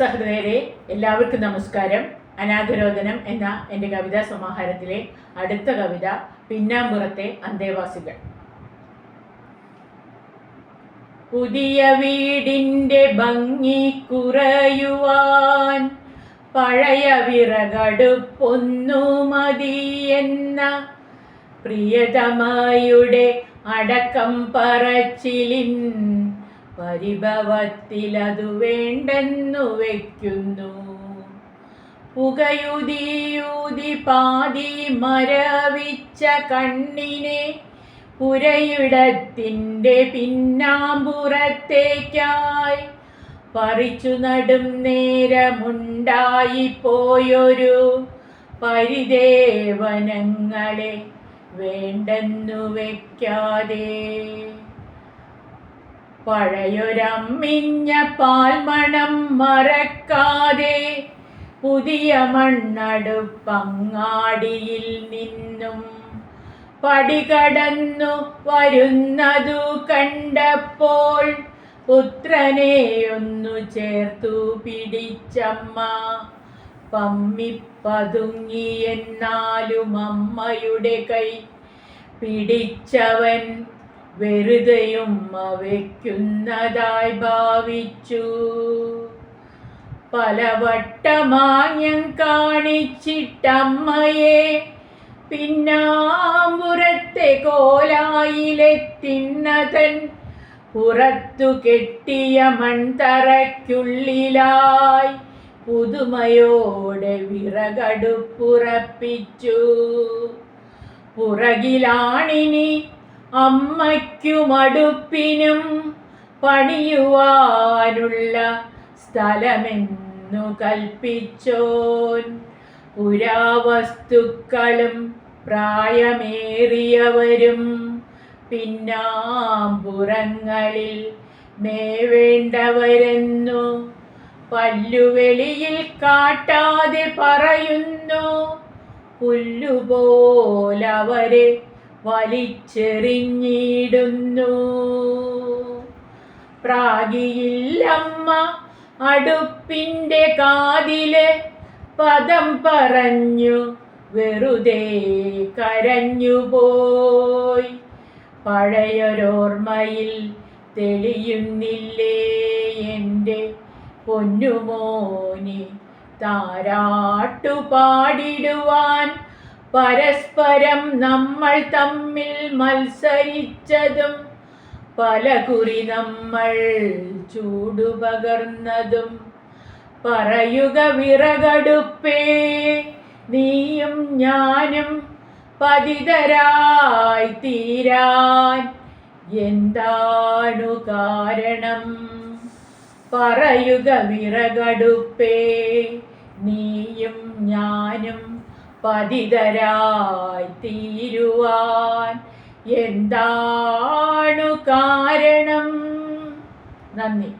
സഹൃദയരെ എല്ലാവർക്കും നമസ്കാരം. അനാഗരോധനം എന്ന എന്റെ കവിതാ സമാഹാരത്തിലെ അടുത്ത കവിത പിന്നാമ്പുറത്തെ അന്തേവാസികൾ. പുതിയ വീടിന്റെ ഭംഗി കുറയുവാൻ പഴയ വിറകടുപ്പൊന്നു മതിയെന്ന പ്രിയതമായുടെ അടക്കം പറച്ചിലിൻ പരിഭവത്തിലതു വേണ്ടെന്നു വയ്ക്കുന്നു പുകയുതിയൂതി പാതി മരവിച്ച കണ്ണിനെ പുരയിടത്തിന്റെ പിന്നാമ്പുറത്തേക്കായി പറിച്ചു നടും നേരമുണ്ടായി പോയൊരു പരിദേവനങ്ങളെ വേണ്ടെന്നു വയ്ക്കാതെ പഴയൊരമ്മിഞ്ഞ പാൽമണം മറക്കാതെ പുതിയ മണ്ണടുപ്പങ്ങാടിയിൽ നിന്നും പടികടന്നു വരുന്നതു കണ്ടപ്പോൾ പുത്രനെ ഒന്നു ചേർത്തു പിടിച്ചമ്മ. പമ്മിപ്പതുങ്ങി എന്നാലും അമ്മയുടെ കൈ പിടിച്ചവൻ വെറുതെയും വയ്ക്കുന്നതായി ഭാവിച്ചു. പലവട്ടമാഞ്ഞം കാണിച്ചിട്ടമ്മയെ പിന്നാമ്പുറത്തെ കോലായിലെത്തിന്നതൻ പുറത്തു കെട്ടിയ മൺതറയ്ക്കുള്ളിലായി പുതുമയോടെ വിറകടുപ്പുറപ്പിച്ചു. പുറകിലാണിനി അമ്മയ്ക്കുമടുപ്പിനും പണിയുവാനുള്ള സ്ഥലമെന്നു കൽപ്പിച്ചോൻ. പുരാവസ്തുക്കളും പ്രായമേറിയവരും പിന്നാമ്പുറങ്ങളിൽ മേവേണ്ടവരെന്നു പല്ലുവെളിയിൽ കാട്ടാതെ പറയുന്നു പുല്ലുപോലവരെ വലിച്ചെറിഞ്ഞിടുന്നു. പ്രാഗിയില്ലമ്മ അടുപ്പിന്റെ കാതിലെ പദം പറഞ്ഞു വെറുതെ കരഞ്ഞുപോയി. പഴയൊരോർമ്മയിൽ തെളിയുന്നില്ലേ എന്റെ പൊന്നുമോനി? താരാട്ടു പാടിടുവാൻ പരസ്പരം നമ്മൾ തമ്മിൽ മത്സരിച്ചതും പല കുറി നമ്മൾ ചൂടുപകർന്നതും പറയുക വിറകടുപ്പേ നീയും ഞാനും പതിതരായി തീരാൻ എന്താണു കാരണം? പറയുക വിറകടുപ്പേ നീയും ഞാനും പതിതരായി തീരുവാൻ എന്താണു കാരണം? നന്ദി.